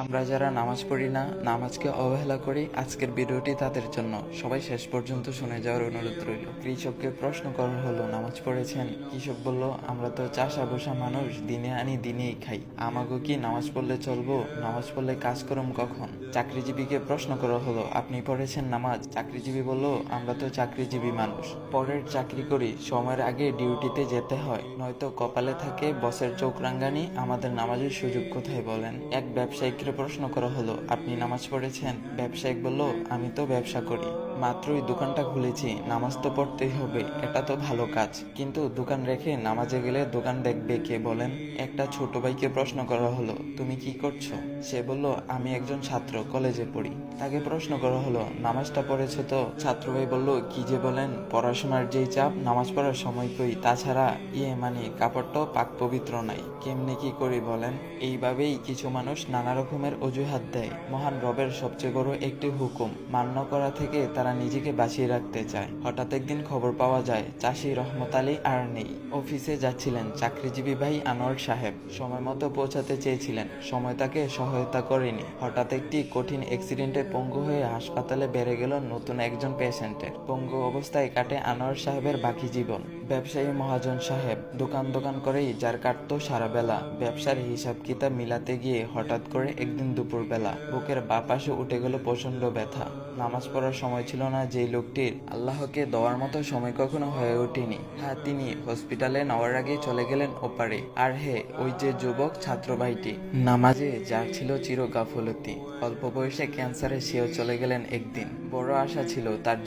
আমরা যারা নামাজ পড়ি না, নামাজকে অবহেলা করি, আজকের ভিডিওটি তাদের জন্য। সবাই শেষ পর্যন্ত শুনে যাওয়ার অনুরোধ রইল। কৃষককে প্রশ্ন করা হলো, নামাজ পড়েছেন? কৃষক বলল, আমরা তো চাষা বসা মানুষ, দিনে আনি, দিনেই খাই। আমাগো কি নামাজ পড়লে চলবো? নামাজ পড়লে কাজ করম কখন? চাকরিজীবীকে প্রশ্ন করা হলো, আপনি পড়েছেন নামাজ? চাকরিজীবী বলল, আমরা তো চাকরিজীবী মানুষ। পরের চাকরি করি, সময়ের আগে ডিউটিতে যেতে হয়। নয়তো কপালে থাকে বসের চোখ রাঙ্গানি আমাদের নামাজের সুযোগ কোথায় বলেন? এক ব্যবসায়িককে প্রশ্ন করা হলো আপনি নামাজ পড়েছেন? ব্যবসায়িক বলল আমি তো ব্যবসা করি। মাত্রই দোকানটা খুলেছি, নামাজ তো পড়তেই হবে, এটা তো ভালো কাজ। কিন্তু দোকান রেখে নামাজে গেলে দোকান দেখবে কে বলেন? একটা ছোট ভাইকে প্রশ্ন করা হলো, তুমি কি করছ? সে বলল, আমি একজন ছাত্র, কলেজে পড়ি। তাকে প্রশ্ন করা হলো, নামাজটা পড়েছো তো? ছাত্র ভাই বলল, কি যে বলেন, পড়াশোনার যেই চাপ, নামাজ পড়ার সময় কই তাছাড়া ইয়ে মানে কাপড়টাও পাক পবিত্র নাই, কেমনে কি করি বলেন? এইভাবেই কিছু মানুষ নানা রকমের অজুহাত দেয়। মহান রবের সবচেয়ে বড় একটি হুকুম, মান্য করা থেকে তারা নিজেকে বাঁচিয়ে রাখতে চায়। হঠাৎ একদিন খবর পাওয়া যায়, চাষি রহমত আলী আর নেই। অফিসে যাচ্ছিলেন চাকরিজীবী ভাই আনোয়ার সাহেব। সময় মতো পৌঁছাতে চেয়েছিলেন। সময় তাকে সহায়তা করেনি। হঠাৎ একটি কঠিন অ্যাক্সিডেন্টে পঙ্গু হয়ে হাসপাতালে বেড়ে গেল নতুন একজন পেশেন্টের পঙ্গু অবস্থায় কাটে আনোয়ার সাহেবের বাকি জীবন। ব্যবসায়ী মহাজন সাহেব দোকান দোকান করেই যার কাটতো সারা বেলা। ব্যবসার হিসাব কিতাব মিলাতে গিয়ে হঠাৎ করে একদিন দুপুর বেলা বুকের বাপাশে উঠে গেল প্রচণ্ড ব্যথা। নামাজ পড়ার সময় ছিল না যে লোকটির। আল্লাহকে দেওয়ার মতো সময় কখনো হয়ে ওঠেনি। হ্যাঁ তিনি হসপিটালে নেওয়ার আগে চলে গেলেন ওপারে। আর হে, ওই যে যুবক ছাত্র ভাইটি নামাজে যার ছিল চির গাফলতি অল্প বয়সে ক্যান্সারে সেও চলে গেলেন একদিন। বড় আশা ছিল তার